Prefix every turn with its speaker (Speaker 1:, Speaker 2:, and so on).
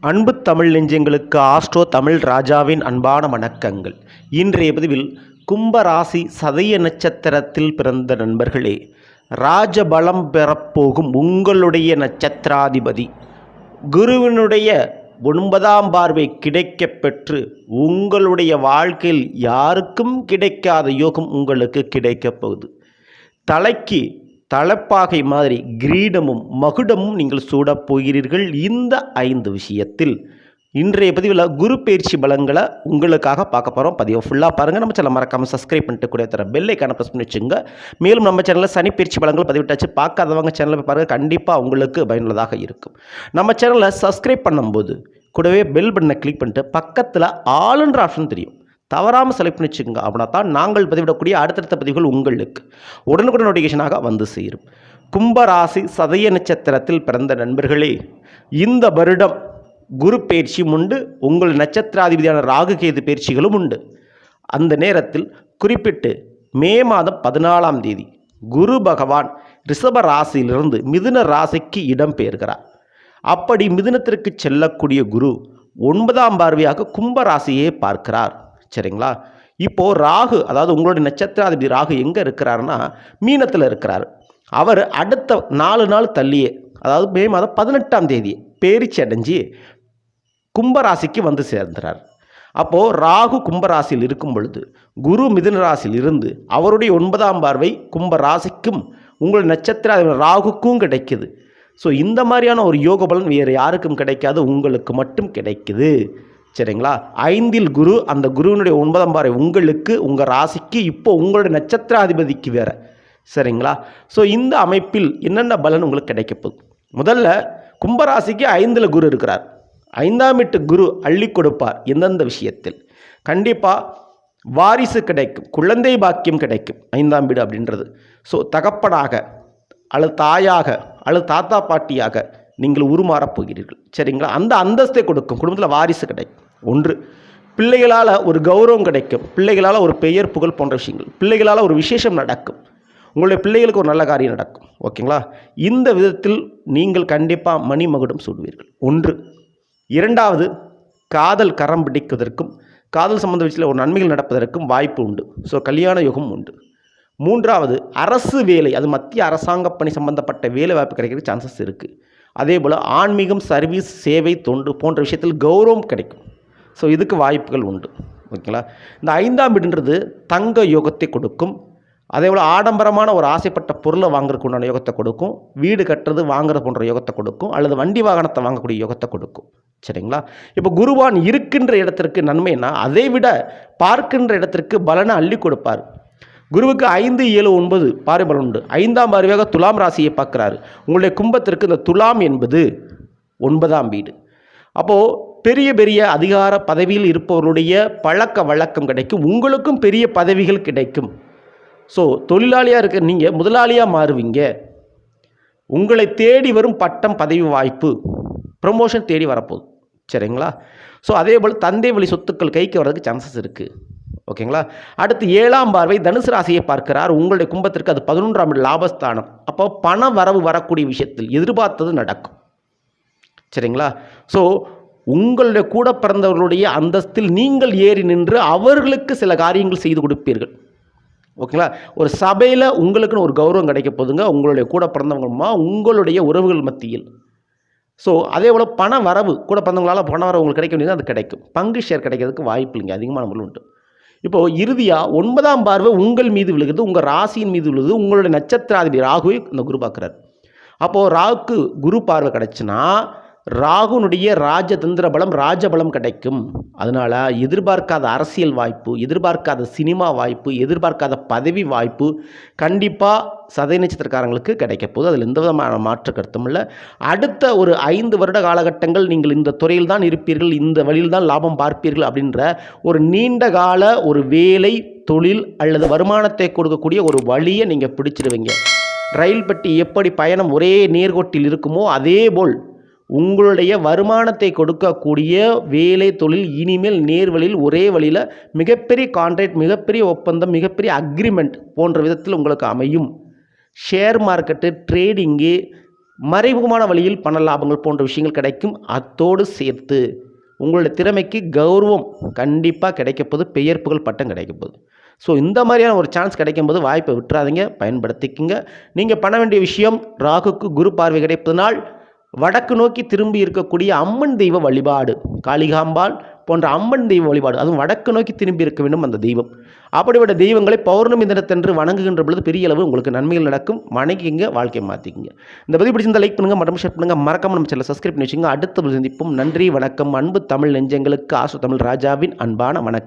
Speaker 1: அன்பு தமிழ் நெஞ்சங்களுக்கு ஆஸ்ட்ரோ தமிழ் ராஜாவின் அன்பான வணக்கங்கள். இன்றைய பதிவில் கும்பராசி சதய நட்சத்திரத்தில் பிறந்த நண்பர்களே ராஜபலம் பெறப்போகும் உங்களுடைய நட்சத்திராதிபதி குருவினுடைய ஒன்பதாம் பார்வை கிடைக்க பெற்று உங்களுடைய வாழ்க்கையில் யாருக்கும் கிடைக்காத யோகம் உங்களுக்கு கிடைக்கப் போகுது. தலைக்கு தலப்பாகை மாதிரி கிரீடமும் மகுடமும் நீங்கள் சூடப் போகிறீர்கள். இந்த ஐந்து விஷயத்தில் இன்றைய பதிவில் குரு பயிற்சி பலங்களை உங்களுக்காக பார்க்க போகிறோம் பதிவை ஃபுல்லாக பாருங்கள் நம்ம சேனல் மறக்காமல் சப்ஸ்கிரைப் பண்ணிட்டு கூட தர பெல்லைக்கான ப்ரெஸ் பண்ணி வச்சுங்க. மேலும் நம்ம சேனலில் சனி பயிற்சி பலங்கள் பதிவிட்டாச்சு பார்க்காதவங்க சேனலில் போய் பாருங்கள் கண்டிப்பாக உங்களுக்கு பயனுள்ளதாக இருக்கும். நம்ம சேனலை சப்ஸ்கிரைப் பண்ணும்போது கூடவே பெல் பட்டனை கிளிக் பண்ணிட்டு பக்கத்தில் ஆளுன்ற ஆப்ஷன் தெரியும். தவறாமல் செலக்ட் பண்ணி வச்சுக்கோங்க. அப்படின்னா தான் நாங்கள் பதிவிடக்கூடிய அடுத்தடுத்த பதிவுகள் உங்களுக்கு உடனுக்குடன் நோட்டிஃபிகேஷனாக வந்து சேரும். கும்பராசி சதய நட்சத்திரத்தில் பிறந்த நண்பர்களே இந்த வருடம் குரு பயிற்சியும் உண்டு. உங்கள் நட்சத்திராதிபதியான ராகு கேது பயிற்சிகளும் உண்டு. அந்த நேரத்தில் குறிப்பிட்டு மே மாதம் பதினாலாம் தேதி குரு பகவான் ரிஷப ராசியிலிருந்து மிதுன ராசிக்கு இடம் பெயர்கிறார். அப்படி மிதுனத்திற்கு செல்லக்கூடிய குரு ஒன்பதாம் பார்வையாக கும்ப ராசியை பார்க்கிறார். சரிங்களா? இப்போது ராகு அதாவது உங்களுடைய நட்சத்திராதிபதி ராகு எங்கே இருக்கிறாருன்னா மீனத்தில் இருக்கிறார். அவர் அடுத்த நாலு நாள் தள்ளியே அதாவது மே மாதம் பதினெட்டாம் தேதி பேரிச்சி அடைஞ்சு கும்பராசிக்கு வந்து சேர்ந்துறார். அப்போது ராகு கும்பராசியில் இருக்கும் பொழுது குரு மிதுன ராசியில் இருந்து அவருடைய ஒன்பதாம் பார்வை கும்ப ராசிக்கும் உங்கள் நட்சத்திர ராகுக்கும் கிடைக்குது. ஸோ இந்த மாதிரியான ஒரு யோக பலன் வேறு யாருக்கும் கிடைக்காது உங்களுக்கு மட்டும் கிடைக்குது. சரிங்களா? ஐந்தில் குரு அந்த குருவினுடைய ஒன்பதாம் பாறை உங்களுக்கு உங்கள் ராசிக்கு இப்போ உங்களுடைய நட்சத்திராதிபதிக்கு வேற. சரிங்களா? ஸோ இந்த அமைப்பில் என்னென்ன பலன் உங்களுக்கு கிடைக்க போகுது? முதல்ல கும்பராசிக்கு ஐந்தில் குரு இருக்கிறார். ஐந்தாம் வீட்டு குரு அள்ளி கொடுப்பார் எந்தெந்த விஷயத்தில்? கண்டிப்பாக வாரிசு கிடைக்கும் குழந்தை பாக்கியம் கிடைக்கும் ஐந்தாம் வீடு அப்படின்றது. ஸோ தகப்பனாக அல்லது தாயாக அல்லது தாத்தா பாட்டியாக நீங்கள் உருமாறப் போகிறீர்கள். சரிங்களா? அந்த அந்தஸ்தை கொடுக்கும் குடும்பத்தில் வாரிசு கிடைக்கும். ஒன்று பிள்ளைகளால் ஒரு கௌரவம் கிடைக்கும். பிள்ளைகளால் ஒரு பெயர் புகழ் போன்ற விஷயங்கள். பிள்ளைகளால் ஒரு விசேஷம் நடக்கும். உங்களுடைய பிள்ளைகளுக்கு ஒரு நல்ல காரியம் நடக்கும். ஓகேங்களா? இந்த விதத்தில் நீங்கள் கண்டிப்பாக மணிமகுடம் சூடுவீர்கள். ஒன்று இரண்டாவது காதல் கரம் பிடிப்பதற்கும் காதல் சம்பந்த விஷயத்தில் ஒரு நன்மைகள் நடப்பதற்கும் வாய்ப்பு உண்டு. ஸோ கல்யாண யுகம் உண்டு. மூன்றாவது அரசு வேலை அது மத்திய அரசாங்க பணி சம்பந்தப்பட்ட வேலை வாய்ப்பு கிடைக்கிற சான்சஸ் இருக்குது அதே போல் ஆன்மீகம் சர்வீஸ் சேவை தொண்டு போன்ற விஷயத்தில் கௌரவம் கிடைக்கும். ஸோ இதுக்கு வாய்ப்புகள் உண்டு. ஓகேங்களா இந்த ஐந்தாம் வீடுன்றது தங்க யோகத்தை கொடுக்கும். அதே போல் ஆடம்பரமான ஒரு ஆசைப்பட்ட பொருளை வாங்குறதுக்கு உண்டான யோகத்தை கொடுக்கும். வீடு கட்டுறது வாங்குறது போன்ற யோகத்தை கொடுக்கும். அல்லது வண்டி வாகனத்தை வாங்கக்கூடிய யோகத்தை கொடுக்கும். சரிங்களா? இப்போ குருவான் இருக்கின்ற இடத்திற்கு நன்மைன்னா அதை விட பார்க்கின்ற இடத்திற்கு பலனை அள்ளி கொடுப்பார். குருவுக்கு ஐந்து ஏழு ஒன்பது பாரிபலன் உண்டு. ஐந்தாம் பார்வையாக துலாம் ராசியை பார்க்குறாரு. உங்களுடைய கும்பத்திற்கு இந்த துலாம் என்பது ஒன்பதாம் வீடு. அப்போது பெரிய பெரிய அதிகார பதவியில் இருப்பவருடைய பழக்க வழக்கம் கிடைக்கும். உங்களுக்கும் பெரிய பதவிகள் கிடைக்கும். ஸோ தொழிலாளியாக இருக்க நீங்கள் முதலாளியாக மாறுவீங்க. உங்களை தேடி வரும் பட்டம் பதவி வாய்ப்பு ப்ரமோஷன் தேடி வரப்போகுது. சரிங்களா? ஸோ அதே போல் தந்தை வழி சொத்துக்கள் கைக்கு வர்றதுக்கு சான்சஸ் இருக்குது ஓகேங்களா அடுத்து ஏழாம் பார்வை தனுசு ராசியை பார்க்கிறார். உங்களுடைய கும்பத்திற்கு அது பதினொன்றாம் லாபஸ்தானம். அப்போ பண வரவு வரக்கூடிய விஷயத்தில் எதிர்பார்த்தது நடக்கும். சரிங்களா? ஸோ உங்களுடைய கூட பிறந்தவர்களுடைய அந்தஸ்தில் நீங்கள் ஏறி நின்று அவர்களுக்கு சில காரியங்கள் செய்து கொடுப்பீர்கள். ஓகேங்களா? ஒரு சபையில் உங்களுக்குன்னு ஒரு கௌரவம் கிடைக்க போதுங்க. உங்களுடைய கூட பிறந்தவங்களுமா உங்களுடைய உறவுகள் மத்தியில். ஸோ அதே போல் பண வரவு கூட பிறந்தவங்களால் பண வரவு உங்களுக்கு கிடைக்க வேண்டியது அது கிடைக்கும். பங்கு ஷேர் கிடைக்கிறதுக்கு வாய்ப்பு இல்லைங்க அதிகமான முறையில் உண்டு. இப்போது இறுதியாக ஒன்பதாம் பார்வை உங்கள் மீது விழுகிறது உங்கள் ராசியின் மீது விழுது உங்களுடைய நட்சத்திராதிபதி ராகுவை இந்த குரு பார்க்குறாரு. அப்போது ராகுக்கு குரு பார்வை கிடச்சுன்னா ராகுனுடைய ராஜதந்திர பலம் ராஜபலம் கிடைக்கும். அதனால் எதிர்பார்க்காத அரசியல் வாய்ப்பு எதிர்பார்க்காத சினிமா வாய்ப்பு எதிர்பார்க்காத பதவி வாய்ப்பு கண்டிப்பாக சதய நட்சத்திரக்காரங்களுக்கு கிடைக்க போகுது. அதில் எந்த விதமான மாற்று கருத்தும் இல்லை. அடுத்த ஒரு ஐந்து வருட காலகட்டங்கள் நீங்கள் இந்த துறையில் தான் இருப்பீர்கள் இந்த வழியில் தான் லாபம் பார்ப்பீர்கள் அப்படின்ற ஒரு நீண்ட கால ஒரு வேலை தொழில் அல்லது வருமானத்தை கொடுக்கக்கூடிய ஒரு வழியை நீங்கள் பிடிச்சிடுவீங்க ரயில் பெட்டி எப்படி பயணம் ஒரே நேர்கோட்டில் இருக்குமோ அதே போல் உங்களுடைய வருமானத்தை கொடுக்கக்கூடிய வேலை தொழில் இனிமேல் நேர்வழியில் ஒரே வழியில் மிகப்பெரிய கான்ட்ராக்ட் மிகப்பெரிய ஒப்பந்தம் மிகப்பெரிய அக்ரிமெண்ட் போன்ற விதத்தில் உங்களுக்கு அமையும். ஷேர் மார்க்கெட்டு ட்ரேடிங்கு மறைமுகமான வழியில் பண லாபங்கள் போன்ற விஷயங்கள் கிடைக்கும். அத்தோடு சேர்த்து உங்களுடைய திறமைக்கு கௌரவம் கண்டிப்பாக கிடைக்கப்போது பெயர் புகழ் பட்டம் கிடைக்கப்போகுது ஸோ இந்த மாதிரியான ஒரு சான்ஸ் கிடைக்கும்போது வாய்ப்பை விட்டுறாதீங்க. பயன்படுத்திக்கிங்க. நீங்கள் பண்ண வேண்டிய விஷயம் ராகுக்கு குரு பார்வை கிடைப்பதனால் வடக்கு நோக்கி திரும்பி இருக்கக்கூடிய அம்மன் தெய்வ வழிபாடு காளிகாம்பாள் போன்ற அம்மன் தெய்வ வழிபாடு அதுவும் வடக்கு நோக்கி திரும்பி இருக்க வேண்டும் அந்த தெய்வம். அப்படிப்பட்ட தெய்வங்களை பௌர்ணமி தினத்தன்று வணங்குகின்ற பொழுது பெரிய அளவு உங்களுக்கு நன்மைகள் நடக்கும். வணங்கிங்க வாழ்க்கையை மாற்றிக்கிங்க இந்த பதிவு பிடிச்சிருந்தா லைக் பண்ணுங்கள் மற்றும் ஷேர் பண்ணுங்கள் மறக்காம நம்ம சேனல் சப்ஸ்கிரைப் பண்ணி வச்சுங்க அடுத்த சந்திப்பும். நன்றி வணக்கம். அன்பு தமிழ் நெஞ்சங்களுக்கு ஆசு தமிழ் ராஜாவின் அன்பான வணக்கம்.